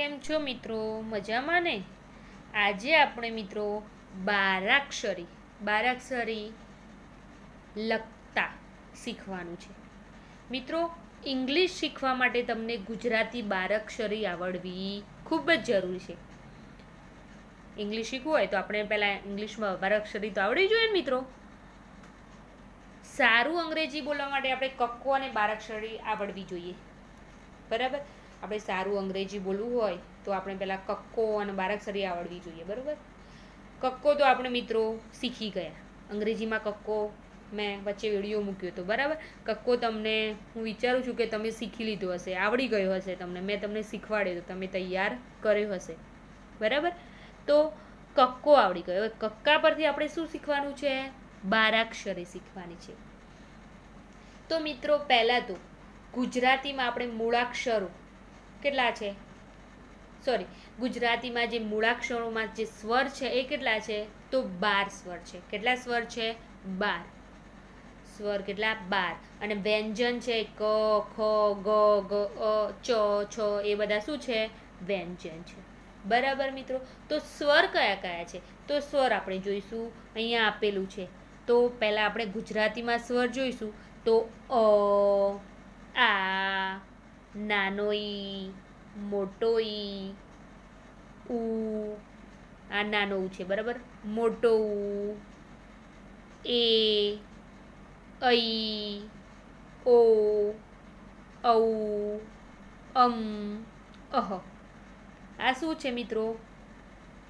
કેમ છો મિત્રો? મજામાં ને? આજે આપણે મિત્રો બારાક્ષરી બારાક્ષરી લખતા શીખવાનું છે. મિત્રો, ઇંગ્લિશ શીખવા માટે તમને ગુજરાતી બારાક્ષરી આવડવી ખૂબ જ જરૂરી છે. ઇંગ્લિશ શીખવું હોય તો આપણે પહેલાં ઇંગ્લિશમાં બારાક્ષરી તો આવડવી જોઈએ ને મિત્રો? સારું અંગ્રેજી બોલવા માટે આપણે કક્કો અને બારાક્ષરી આવડવી જોઈએ. બરાબર? આપણે સારું અંગ્રેજી બોલવું હોય તો આપણે પહેલાં કક્કો અને બારાક્ષરી આવડવી જોઈએ, બરાબર? કક્કો તો આપણે મિત્રો શીખી ગયા. અંગ્રેજીમાં કક્કો મેં વચ્ચે વીડિયો મૂક્યો હતો, બરાબર? કક્કો તમને, હું વિચારું છું કે તમે શીખી લીધો હશે, આવડી ગયો હશે તમને, મેં તમને શીખવાડ્યો તમે તૈયાર કર્યો હશે, બરાબર? તો કક્કો આવડી ગયો. હવે કક્કા પરથી આપણે શું શીખવાનું છે? બારાક્ષરી શીખવાની છે. તો મિત્રો પહેલાં તો ગુજરાતીમાં આપણે મૂળાક્ષરો કેટલા છે? સોરી ગુજરાતીમાં જે મૂળાક્ષરોમાં જે સ્વર છે એ કેટલા છે? તો બાર સ્વર છે. કેટલા સ્વર છે? બાર. સ્વર કેટલા? બાર. અને વ્યંજન છે ક, ખ, ગ ગ, અ, ચ, છ, એ બધા શું છે? વ્યંજન છે. બરાબર મિત્રો? તો સ્વર કયા કયા છે? તો સ્વર આપણે જોઈશું. અહીંયા આપેલું છે. તો પહેલાં આપણે ગુજરાતીમાં સ્વર જોઈશું. તો અ, આ નાનો ઈ, મોટો ઈ, ઉ, આ નાનો ઉ છે, બરાબર? મોટો ઉ, એ ઐ ઓ, ઔ, અમ, અહ. આ શું છે મિત્રો?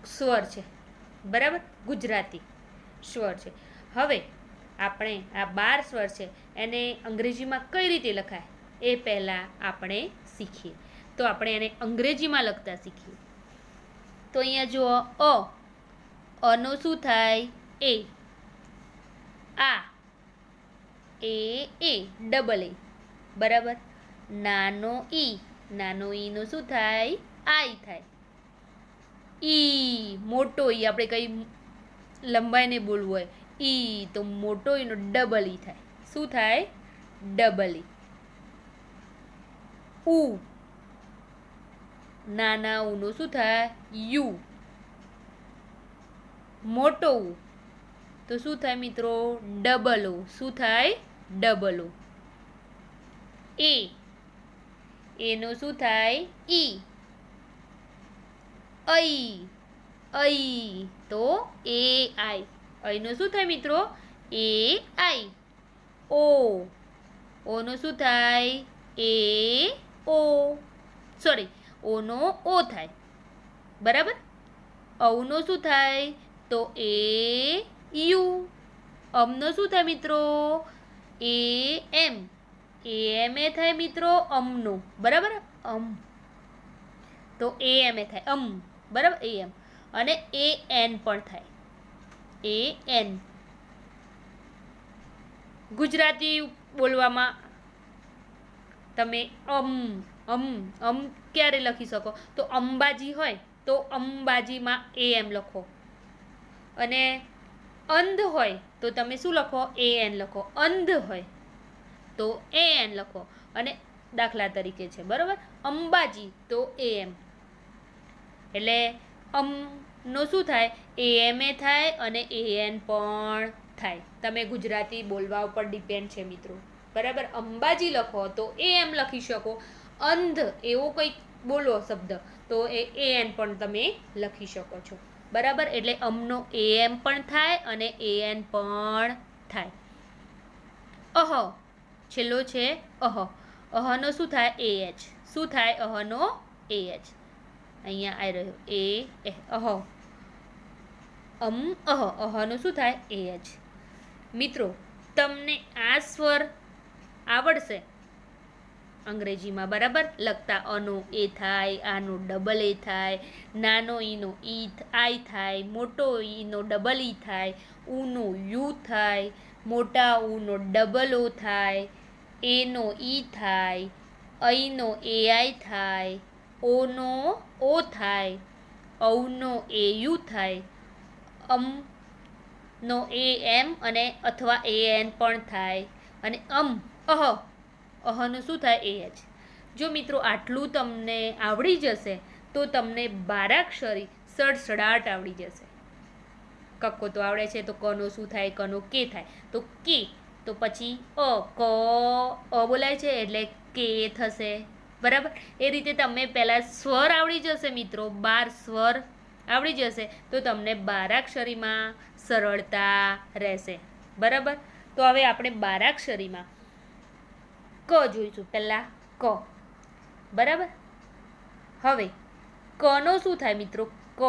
સ્વર છે, બરાબર? ગુજરાતી સ્વર છે. હવે આપણે આ બાર સ્વર છે, એને અંગ્રેજીમાં કઈ રીતે લખાય? એ પહેલાં આપણે શીખીએ. તો આપણે એને અંગ્રેજીમાં લખતા શીખીએ. તો અહીંયા જુઓ, અ, અનો શું થાય? એ. આ. A A double A. બરાબર? નાનો ઈ. નાનો ઈનો શું થાય? આઈ થાય. ઈ, મોટો ઈ. આપણે કઈ લંબાઈને બોલવું હોય. ઈ, તો મોટો ઈનો ડબલ ઈ થાય. શું થાય? Double E. ઉ. નાના ઉનું શું થાય? યુ. મોટો ઉ. તો શું થાય મિત્રો? ડબલ ઓ શું થાય? ડબલ ઓ એ. એનું શું થાય? ઈ. ઐ ઐ તો એ આઈ. અહીંનો શું થાય મિત્રો? એ આઈ. ઓ. ઓનું શું થાય? એ ઓ. સોરી ઓનો ઓ થાય. બરાબર? ઔનો શું થાય? તો એ યુ. અમનો શું થાય મિત્રો? એ એમ. એ એમ એ થાય મિત્રો અમનો બરાબર? અમ. તો એ એમ એ થાય. અમ. બરાબર? એ એમ. અને એ એન પણ થાય. A N. ગુજરાતી બોલવામાં તમે અમ અમ અમ ક્યારે લખી શકો? તો અંબાજી હોય તો અંબાજીમાં એ એમ લખો. અને અંધ હોય તો તમે શું લખો? એ એન લખો. અંધ હોય તો એ એન લખો. અને દાખલા તરીકે છે, બરાબર? અંબાજી તો એ એમ. એટલે અમનો શું થાય? એ એમ એ થાય અને એ એન પણ થાય. તમે ગુજરાતી બોલવા ઉપર ડિપેન્ડ છે, મિત્રો. બરાબર? અંબાજી લખો તો એ એમ લખી શકો. અંધ એવો કંઈક બોલો શબ્દ, તો એ એ એન પણ તમે લખી શકો છો. બરાબર? એટલે અમનો એ એમ પણ થાય અને એ એન પણ થાય. અહ છેલ્લો છે અહ. અહનો શું થાય? A H. શું થાય? અહનો એ એચ. અહીંયા આવી રહ્યો. એ એ, અહ. અમ, અહ. અહનો શું થાય? A H. મિત્રો, તમને આ સ્વર આવડશે. અંગ્રેજીમાં બરાબર? લખતા અનો, એ થાય, આનો, ડબલ એ થાય, નાનો ઈનો, ઈ આઈ થાય, મોટો ઈનો, ડબલ ઈ થાય, ઉનો, યુ થાય, મોટા ઉનો, ડબલ ઓ થાય, એનો, ઈ થાય, અઈનો, એ આઈ થાય, ઓનો, ઓ થાય, ઔનો, એ યુ થાય, અમ નો, એ એમ અને અથવા એ એન પણ થાય, અને અમ અહ, અહનું શું થાય એ જ. જો મિત્રો આટલું તમને આવડી જશે, તો તમને બારાક્ષરી સડસડાટ આવડી જશે. કક્કો તો આવડે છે, તો કનો શું થાય, કનો કે થાય. તો કે, તો પછી અ, ક, અ બોલાય છે, એટલે કે થશે. બરાબર? એ રીતે તમે પહેલાં સ્વર આવડી જશે મિત્રો, બાર સ્વર આવડી જશે, તો તમને બારાક્ષરીમાં સરળતા રહેશે. બરાબર? તો હવે આપણે બારાક્ષરીમાં ક જોઈશું. પહેલાં ક. બરાબર? હવે, કનો શું થાય મિત્રો? ક.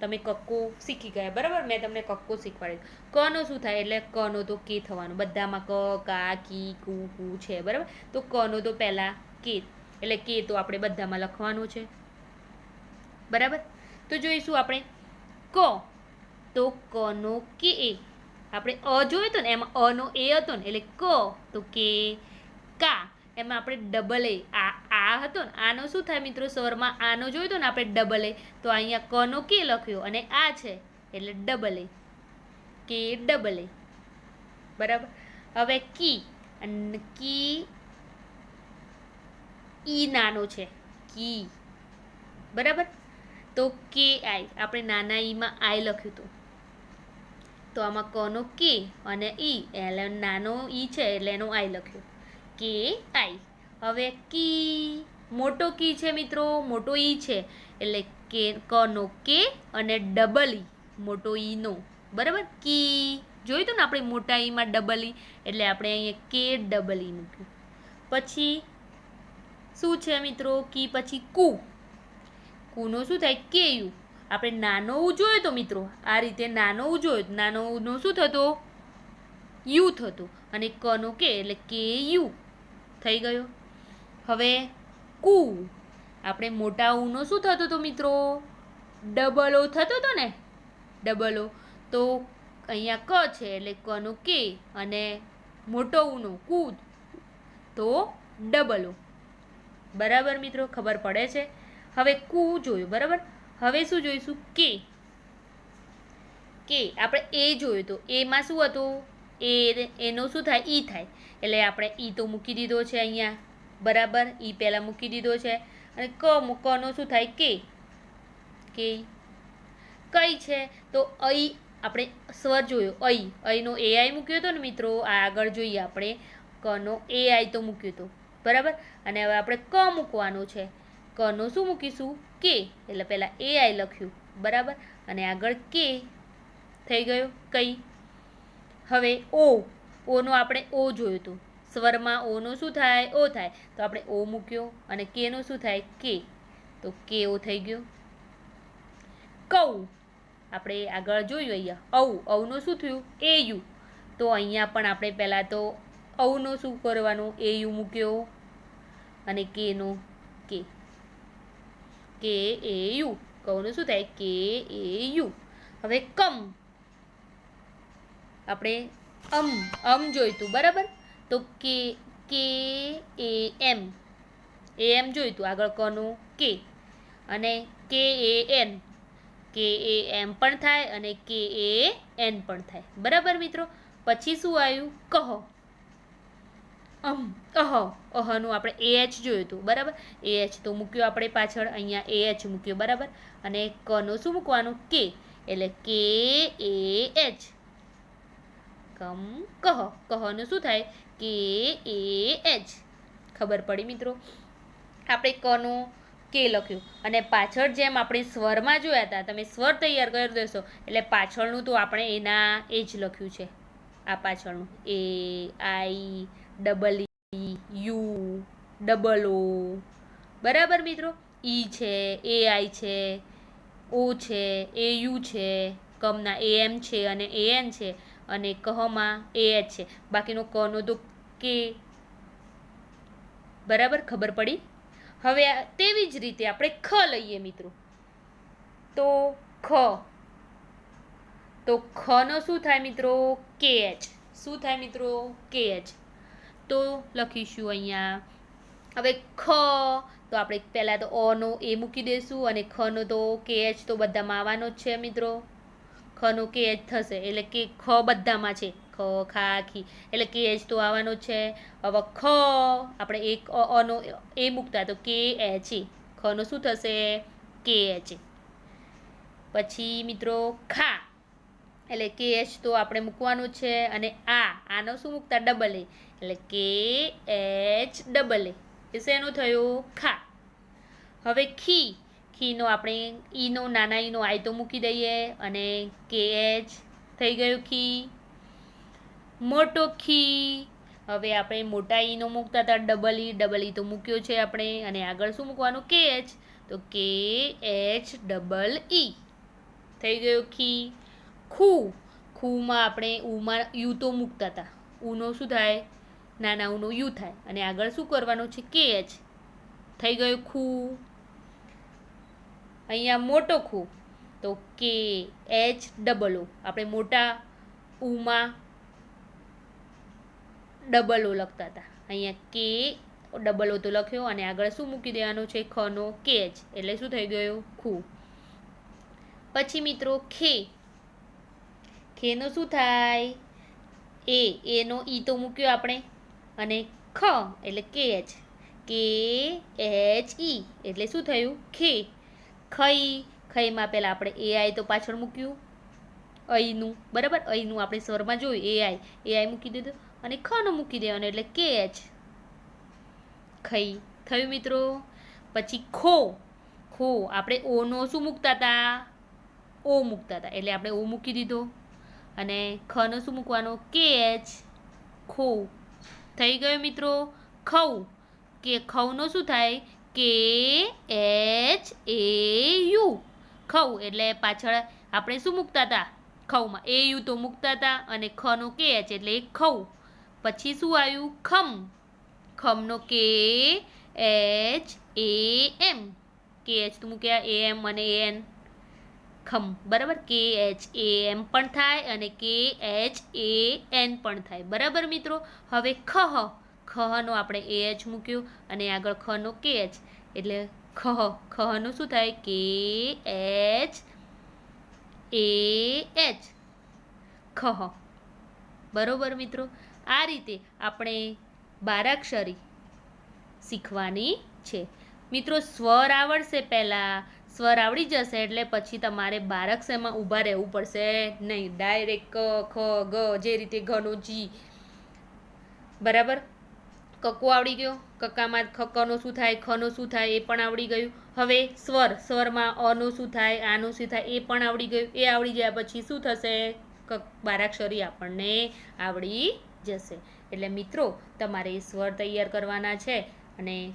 તમે કક્કો શીખી ગયા. બરાબર? મેં તમને કક્કો શીખવાડ્યું. કનો શું થાય? એટલે કનો તો કે થવાનું. બધામાં ક, કા, કી, કુ કુ છે. બરાબર? તો કનો તો પહેલાં કે. એટલે કે તો આપણે બધામાં લખવાનું છે. બરાબર? તો જોઈશું આપણે ક. તો કનો કે એ. આપણે અ જોયો હતો ને? એમાં અનો એ હતો ને? એટલે ક તો કે કા? એમાં આપણે ડબલ એ. આ આ હતો ને, આનો શું થાય મિત્રો? સ્વરમાં આનો જોયો હતો ને આપણે ડબલ એ. તો અહીંયા કનો કે લખ્યો? અને આ છે. એટલે ડબલ એ. કે ડબલ એ. બરાબર? હવે કી. અને કી ઈ નાનો છે. કી. બરાબર? તો કે આઈ. આપણે નાના ઈમાં આઈ લખ્યું હતું. તો આમાં કનો કે અને ઈ. એટલે નાનો ઈ છે, એટલે એનો આઈ લખ્યો. કે આઈ. હવે કી. મોટો કી છે મિત્રો, મોટો ઈ છે. એટલે કે, કનો કે અને ડબલ ઈ, મોટો ઈનો બરાબર? કી. જોયું હતું ને આપણે મોટા ઈમાં ડબલ ઈ? એટલે આપણે અહીંયા કે ડબલ ઈ મૂક્યું પછી શું છે મિત્રો? કી પછી કુ. કુનો શું થાય? કે યુ. આપણે નાનો ઉ જોયો તો મિત્રો, આ રીતે નાનો ઉ જોયો નાનો ઉનો શું થતો? યુ થતો. અને કનો કે, એટલે કે યુ. થઈ ગયો. હવે કુ. આપણે મોટા ઉનો શું થતો હતો મિત્રો? ડબલ ઓ થતો હતો ને? Double O. તો અહીંયા ક છે એટલે કનો કે અને મોટો ઉનો કુ. તો ડબલ ઓ. બરાબર મિત્રો? ખબર પડે છે. હવે કુ જોયું, બરાબર? હવે શું જોઈશું? કે. કે. આપણે એ જોયું તો. એમાં શું હતું? એ એનો શું થાય? ઈ થાય. એટલે આપણે ઈ તો મૂકી દીધો છે અહીંયા. બરાબર? ઈ પહેલાં મૂકી દીધો છે. અને ક કનો શું થાય? કે? કે કઈ છે? તો અઈ, આપણે સ્વર જોયો. અઈ. અઈનો એ આઈ મૂક્યો હતો ને મિત્રો? આ આગળ જોઈએ આપણે. કનો એ આઈ તો મૂક્યો હતો બરાબર? અને હવે આપણે ક મૂકવાનો છે. કનો શું મૂકીશું? કે. એટલે પહેલાં એ આઈ લખ્યું. બરાબર? અને આગળ કે. થઈ ગયો? કઈ? હવે ઓ, ઓનો આપણે ઓ જોયું હતું. સ્વરમાં ઓનો શું થાય? ઓ થાય. તો આપણે ઓ મૂક્યો અને કેનો શું થાય? કે. તો કે ઓ થઈ ગયો. કૌ આપણે આગળ જોયું અહીંયા. ઔ, ઔનું શું થયું? એ યુ તો અહીંયા પણ આપણે પહેલાં તો ઔનો શું કરવાનું? એ યુ મૂક્યો. અને કેનો? કે. કે એ યુ કૌનું શું થાય? કે એ યુ હવે કમ. આપણે અમ અમ જોઈતું, બરાબર? તો કે કે, એ, એમ. એ, એમ જોઈતું, આગળ કોનું? કે. અને કે, એ, એન. કે, એ, એમ પણ થાય અને કે, એ, એન પણ થાય. બરાબર મિત્રો? પછી શું આવ્યું? કહો. અમ, અહ. અહનું આપણે એ, એચ જોયું હતું બરાબર? એ, એચ તો મૂક્યો આપણે પાછળ, અહીંયા એ, એચ મૂક્યો, બરાબર? અને કનું શું મૂકવાનું? કે. એટલે કે, એ, એચ. કમ કહ. કહનું શું થાય? કે એ એચ. ખબર પડી મિત્રો? આપણે કનું કે લખ્યું. અને પાછળ જેમ આપણે સ્વરમાં જોયા હતા તમે સ્વર તૈયાર કરી દેશો, એટલે પાછળનું તો આપણે એના એ જ લખ્યું છે. આ પાછળનું. A, I, double E, U, double O. બરાબર મિત્રો? ઈ છે, એ આઈ છે, ઓ છે, એ યુ છે, કમના એમ છે અને એ એન છે. અને કહમાં એ એચ છે. બાકીનો કનો તો કે બરાબર ખબર પડી? હવે તેવી જ રીતે આપણે ખ લઈએ મિત્રો. તો ખ. તો ખનો શું થાય મિત્રો? કે એચ શું થાય મિત્રો? કે એચ તો લખીશું અહીંયા. હવે ખ, તો આપણે પહેલાં તો અનો એ મૂકી દઈશું અને ખનો તો કે એચ તો બધામાં આવવાનો જ છે મિત્રો. ખનો કે એચ થશે. એટલે કે ખ બધામાં છે. ખ, ખા, ખી. એટલે કે એચ તો આવવાનો છે. હવે ખ, આપણે એક અનો એ મૂકતા તો કે એચ એ ખનું શું થશે? કે એચ પછી મિત્રો, ખા. એટલે કે એચ તો આપણે મૂકવાનું છે. અને આ, આનો શું મૂકતા? ડબલ. એ એટલે કે એચ ડબલ. એ શેનું થયું? ખા. હવે ખી. ખીનો આપણે ઈનો, નાના ઈનો આયતો મૂકી દઈએ અને કે એચ થઈ ગયું ખી. મોટો ખી. હવે આપણે મોટા ઈનો મૂકતા હતા, ડબલ ઈ ડબલ ઈ તો મૂક્યો છે આપણે. અને આગળ શું મૂકવાનું? કે એચ તો કે એચ ડબલ ઈ થઈ ગયું ખી. ખૂ. ખૂમાં આપણે ઉમાં યુ તો મૂકતા હતા. ઉનો શું થાય? નાના ઉનો યુ થાય. અને આગળ શું કરવાનું છે? કે એચ થઈ ગયું ખુ. અહીંયા મોટો ખૂ. તો કે, એચ ડબલ. ઓ આપણે મોટા ઉમાં ડબલ ઓ લખતા હતા. અહીંયા કે ડબલ ઓ તો લખ્યો, અને આગળ શું મૂકી દેવાનું છે? ખનો કે એચ એટલે શું થઈ ગયું? ખૂ. પછી મિત્રો, ખે. ખેનો શું થાય? એ, એનો ઈ તો મૂક્યો આપણે. અને ખ, એટલે કે એચ કે, એચ, ઈ. એટલે શું થયું? ખે. ખઈ, ખઈમાં પહેલાં આપણે એઆઈ તો પાછળ મૂક્યું. અહીનું બરાબર? અહીંનું આપણે સ્વરમાં જોયું એઆઈ એઆઈ મૂકી દીધું અને ખનું મૂકી દેવાનું, એટલે કે એચ ખઈ. થયું મિત્રો? પછી ખો. ખો. આપણે ઓનો શું મૂકતા હતા? ઓ મૂકતા હતા. એટલે આપણે ઓ મૂકી દીધો. અને ખનો શું મૂકવાનો? કે એચ ખો. થઈ ગયો મિત્રો? ખવ કે ખવનો શું થાય? કે એચ એ યુ ખવ એટલે પાછળ આપણે શું મૂકતા હતા? ખવમાં એ યુ તો મૂકતા હતા અને ખનો કે એચ એટલે ખઉ. પછી શું આવ્યું? ખમ. ખમનો કે એચ એ એમ કે એચ તો મૂક્યા એ એમ અને એ એન ખમ. બરાબર? કે એચ એ એમ પણ થાય અને કે એચ એ એન પણ થાય. બરાબર મિત્રો? હવે ખહ ખહનો આપણે એ એચ મૂક્યું અને આગળ ખનો કે એચ એટલે ખહ ખહનું શું થાય? કે, એચ, એ, એચ. ખહ બરોબર મિત્રો? આ રીતે આપણે બારાક્ષરી શીખવાની છે. મિત્રો, સ્વર આવડશે પહેલાં. સ્વર આવડી જશે એટલે પછી તમારે બારાક્ષરમાં ઊભા રહેવું પડશે નહીં. ડાયરેક્ટ ક, ખ, ગ, જે રીતે ઘનો જી. બરાબર? કક્કો આવડી ગયો? કક્કામાં ખક્કનો શું થાય, ખનો શું થાય એ પણ આવડી ગયું. હવે સ્વર, સ્વરમાં અનું શું થાય, આનું શું થાય એ પણ આવડી ગયું. એ આવડી ગયા પછી શું થશે? બારાક્ષરી આપણને આવડી જશે. એટલે મિત્રો, તમારે સ્વર તૈયાર કરવાના છે અને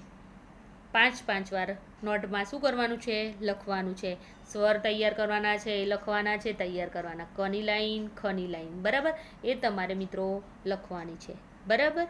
પાંચ પાંચ વાર નોટમાં શું કરવાનું છે? લખવાનું છે. સ્વર તૈયાર કરવાના છે, એ લખવાના છે, તૈયાર કરવાના. કની લાઈન, ખની લાઈન. બરાબર? એ તમારે મિત્રો લખવાની છે. બરાબર?